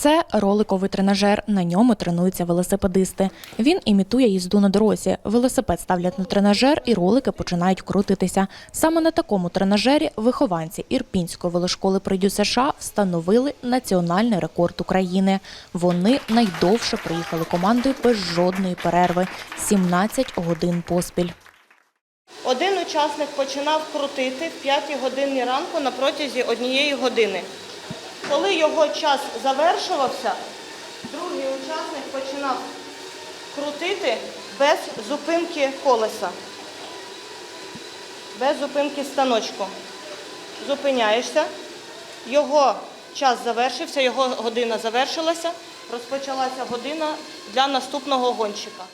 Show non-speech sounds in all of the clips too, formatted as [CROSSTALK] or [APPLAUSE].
Це роликовий тренажер. На ньому тренуються велосипедисти. Він імітує їзду на дорозі. Велосипед ставлять на тренажер, і ролики починають крутитися. Саме на такому тренажері вихованці Ірпінської велошколи прийдю США встановили національний рекорд України. Вони найдовше приїхали командою без жодної перерви 17 годин поспіль. Один учасник починав крутити в 5 годині ранку на протязі однієї години. Коли його час завершувався, другий учасник починав крутити без зупинки колеса, без зупинки станочку. Зупиняєшся, його час завершився, його година завершилася, розпочалася година для наступного гонщика.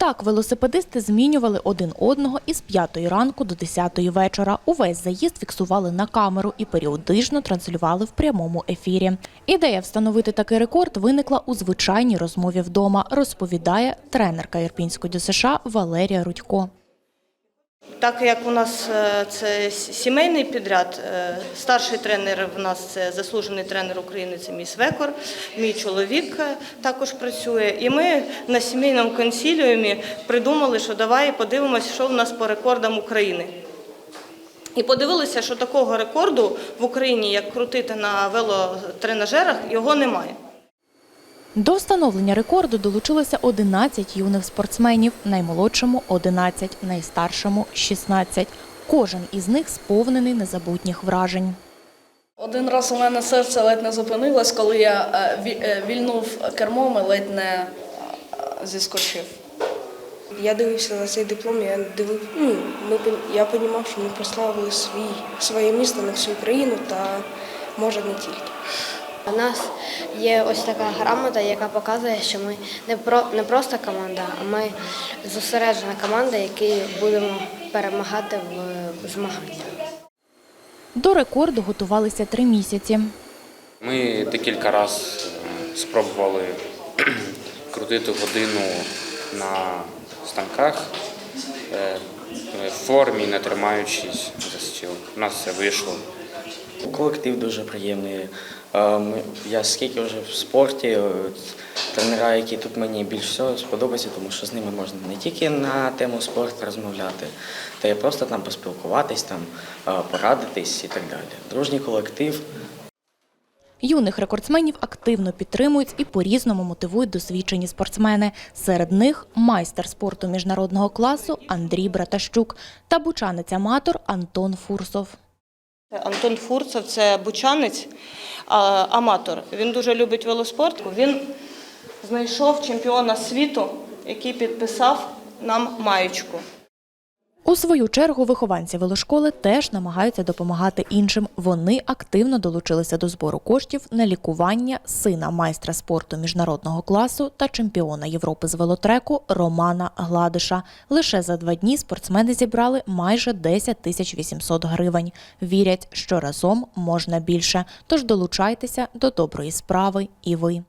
Так, велосипедисти змінювали один одного із 5 ранку до 10 вечора. Увесь заїзд фіксували на камеру і періодично транслювали в прямому ефірі. Ідея встановити такий рекорд виникла у звичайній розмові вдома, розповідає тренерка Ірпінської ДСШ Валерія Рудько. Так як у нас е, це сімейний підряд, е, старший тренер в нас це заслужений тренер України, це мій свекор, мій чоловік е, також працює. І ми на сімейному консіліумі придумали, що давай подивимося, що в нас по рекордам України. І подивилися, що такого рекорду в Україні, як крутити на велотренажерах, його немає. До встановлення рекорду долучилося 11 юних спортсменів, наймолодшому 11, найстаршому 16. Кожен із них сповнений незабутніх вражень. Один раз у мене серце ледь не зупинилось, коли я е, е, вільнув кермом і ледь не е, зіскочив. Я дивився на цей диплом, я дивив, ну, ми, я розумів, що ми прославили свій, своє місто на всю Україну та може не тільки. У нас є ось така грамота, яка показує, що ми не про не просто команда, а ми зосереджена команда, які будемо перемагати в змаганнях. До рекорду готувалися три місяці. Ми декілька разів спробували [CLEARS THROAT] крутити годину на станках е, в формі, не тримаючись за стіл. У нас це вийшло. Колектив дуже приємний. Е, Я скільки вже в спорті, е, тренера, які тут мені більш всього сподобаються, тому що з ними можна не тільки на тему спорту розмовляти, та й просто там поспілкуватись, там, е, порадитись і так далі. Дружній колектив. Юних рекордсменів активно підтримують і по-різному мотивують досвідчені спортсмени. Серед них майстер спорту міжнародного класу Андрій Братащук та бучанець-аматор Антон Фурсов. Антон Фурцев це бучанець, аматор. Він дуже любить велоспорт. Він знайшов чемпіона світу, який підписав нам маєчку. У свою чергу вихованці велошколи теж намагаються допомагати іншим. Вони активно долучилися до збору коштів на лікування сина майстра спорту міжнародного класу та чемпіона Європи з велотреку Романа Гладиша. Лише за два дні спортсмени зібрали майже 10 тисяч 800 гривень. Вірять, що разом можна більше. Тож долучайтеся до доброї справи і ви.